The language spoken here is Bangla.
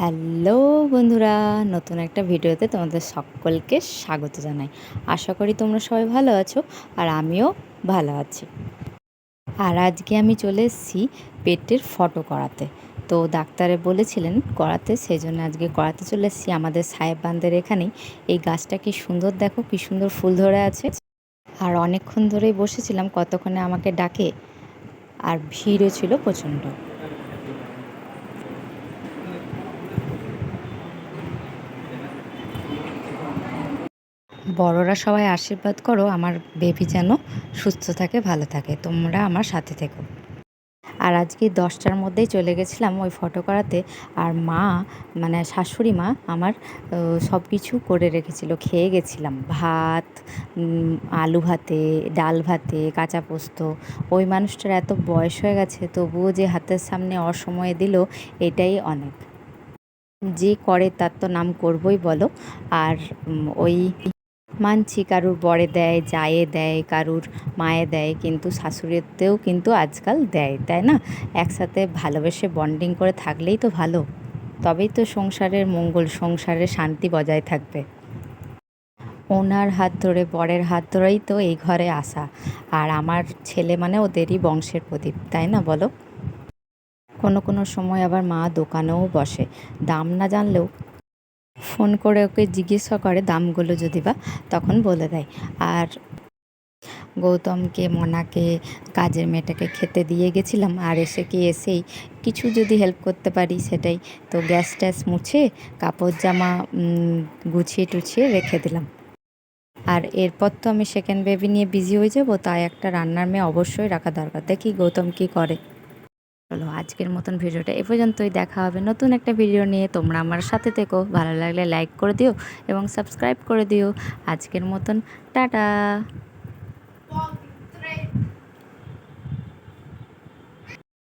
হ্যালো বন্ধুরা, নতুন একটা ভিডিওতে তোমাদের সকলকে স্বাগত জানাই। আশা করি তোমরা সবাই ভালো আছো আর আমিও ভালো আছি। আর আজকে আমি চলে এসেছি পেটের ফটো করাতে। তো ডাক্তারে বলেছিলেন করাতে সেই জন্য আজকে করাতে চলে এসেছি আমাদের সাহেব বান্ধের এখানেই। এই গাছটা কি সুন্দর দেখো, কি সুন্দর ফুল ধরে আছে। আর অনেকক্ষণ ধরেই বসেছিলাম, কতক্ষণে আমাকে ডাকে? আর ভিড়ও ছিল প্রচণ্ড। বড়রা সবাই আশীর্বাদ করো, আমার বেবি যেন সুস্থ থাকে, ভালো থাকে। তোমরা আমার সাথে থেকো। আর আজকে দশটার মধ্যেই চলে গেছিলাম ওই ফটো করাতে, আর মা মানে শাশুড়ি মা আমার সব কিছু করে রেখেছিল। খেয়ে গেছিলাম। ভাত আলু ভাতে, ডাল ভাতে, কাঁচা পোস্ত। ওই মানুষটার এত বয়স হয়ে গেছে, তবুও যে হাতের সামনে অসময়ে দিল, এটাই অনেক। যে করে তার তো নাম করবই বলো। আর ওই মানছি, কারুর বরে দেয় জায়ে দেয়, কারুর মায়ে দেয়, কিন্তু শাশুড়িতেও কিন্তু আজকাল দেয়, তাই না? একসাথে ভালোবেসে বন্ডিং করে থাকলেই তো ভালো। তবেই তো সংসারের মঙ্গল সংসারের শান্তি বজায় থাকবে। ওনার হাত ধরে, বরের হাত ধরেই তো এই ঘরে আসা। আর আমার ছেলে মানে ওদেরই বংশের প্রদীপ, তাই না বলো? কোনো কোনো সময় আবার মা দোকানেও বসে। দাম না জানলেও ফোন করে ওকে জিজ্ঞাসা করে দামগুলো যদি বা, তখন বলে দেয়। আর গৌতমকে, মনাকে, কাজের মেয়েটাকে খেতে দিয়ে গেছিলাম। আর এসে কি এসেই কিছু যদি হেল্প করতে পারি সেটাই। তো গ্যাস ট্যাস মুছে কাপড়, জামা গুছিয়ে টুছিয়ে রেখে দিলাম। আর এরপর তো আমি সেকেন্ড বেবি নিয়ে বিজি হয়ে যাব, তাই একটা রান্নার মেয়ে অবশ্যই রাখা দরকার। দেখি গৌতম কি করে। চলো আজকের মতন ভিডিওটা এ পর্যন্তই। দেখা হবে নতুন একটা ভিডিও নিয়ে। তোমরা আমার সাথে থেকো। ভালো লাগলে লাইক করে দিও এবং সাবস্ক্রাইব করে দিও। আজকের মতন, টাটা।